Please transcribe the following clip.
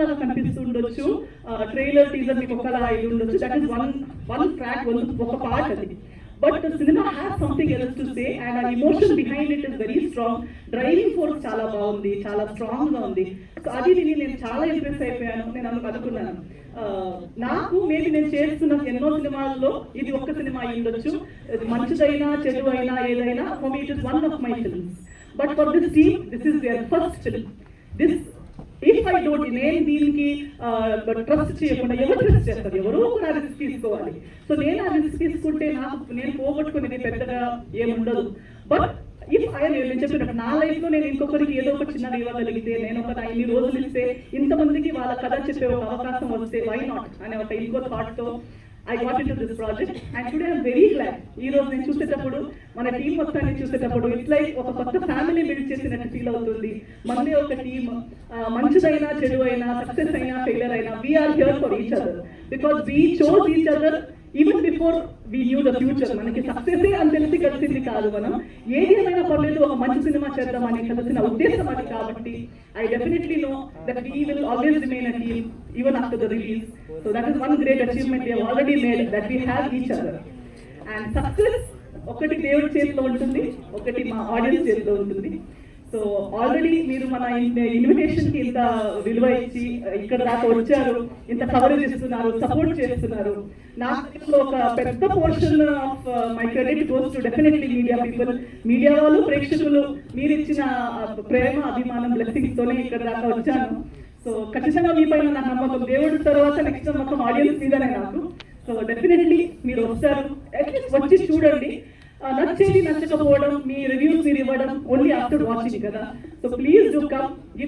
లాగా కనిపిస్తుండొచ్చు. Trailer teaser మీకు ఒకలా అయి ఉండొచ్చు that is one one track one ఒక పార్ట్ అది. But cinema has something else to say and uh emotion behind it is very strong driving force చాలా బాగుంది చాలా స్ట్రాంగ్గా ఉంది. సో అది విని నేను చాలా ఇంప్రెస్ అయిపోయాను. నేను అందుకు అనుకున్నాను. నాకు మేబీ నేను చేస్తున్న ఎన్నో సినిమాల్లో ఇది ఒక్క సినిమా అయి ఉండొచ్చు. ఇది మంచిదైనా చెడు అయినా ఏదైనా for me it is one of my films but for this team this is their first film this if I don't నేను దీనికి ట్రస్ట్ చేయకుండా ఎవరు ట్రస్ట్ చేస్తారు? ఎవరో కూడా రిస్క్ తీసుకోవాలి. సో నేను ఆ రిస్క్ తీసుకుంటే నాకు నేను పోగొట్టుకునేది పెద్దగా ఏముండదు బట్ ఇఫ్ ఐ నేను చెప్పినట్టు నా లైఫ్లో నేను ఇంకొకరికి ఏదో ఒక చిన్న ఇవ్వగలిగితే నేను ఒక ఇన్ని రోజులు ఇస్తే ఇంతమందికి వాళ్ళ కథ చెప్పే ఒక అవకాశం వస్తే వై నాట్ అనే ఒక ఇంకో థాట్తో I got in this project and today I'm very glad ఈ రోజు నేను చూసేటప్పుడు మన టీం మొత్తాన్ని చూసేటప్పుడు ఇట్లా ఒక కొత్త ఫ్యామిలీ బిల్డ్ చేసినట్టు ఫీల్ అవుతుంది. మనదే ఒక టీం మంచిదైనా చెడు అయినా సక్సెస్ అయినా ఫెయిలియర్ అయినా we're here for each other because we chose each other before we knew the future మనకి సక్సెస్ అని తెలిసి కలిసింది కాదు మనం. ఏది ఏమైనా పర్లేదు ఒక మంచి సినిమా చేద్దాం అని కలిసిన ఉద్దేశం అది కాబట్టి I definitely know that we will always remain a team even after the release so that is one great achievement we already made that we have each other and success ఒకటి దేవుడి చేతిలో ఉంటుంది ఒకటి మా ఆడియన్స్ చేతిలో ఉంటుంది. So already మీరు మన ఇన్విటేషన్కి ఇంత విలువ ఇచ్చి ఇక్కడ దాకా వచ్చారు ఇంత కవరేజ్ ఇస్తున్నారు సపోర్ట్ చేస్తున్నారు. నాకు ఒక పెద్ద portion of my credit goes to definitely media people media వాళ్ళు ప్రేక్షకులు మీరు ఇచ్చిన ప్రేమ అభిమానం బ్లెస్సింగ్స్ తోనే ఇక్కడ దాకా వచ్చాను. సో ఖచ్చితంగా మీ పైన నా నమ్మకం దేవుడు తర్వాత నెక్స్ట్ నమ్మకం ఆడియన్స్ మీదనే నాకు సో డెఫినెట్లీ మీరు వస్తారు. అట్లీస్ట్ వచ్చి చూడండి. నచ్చేది నచ్చకపోవడం మీ రివ్యూస్ మీరు ఇవ్వడం ఓన్లీ ఆఫ్టర్ వాచింగ్ కదా. So please do come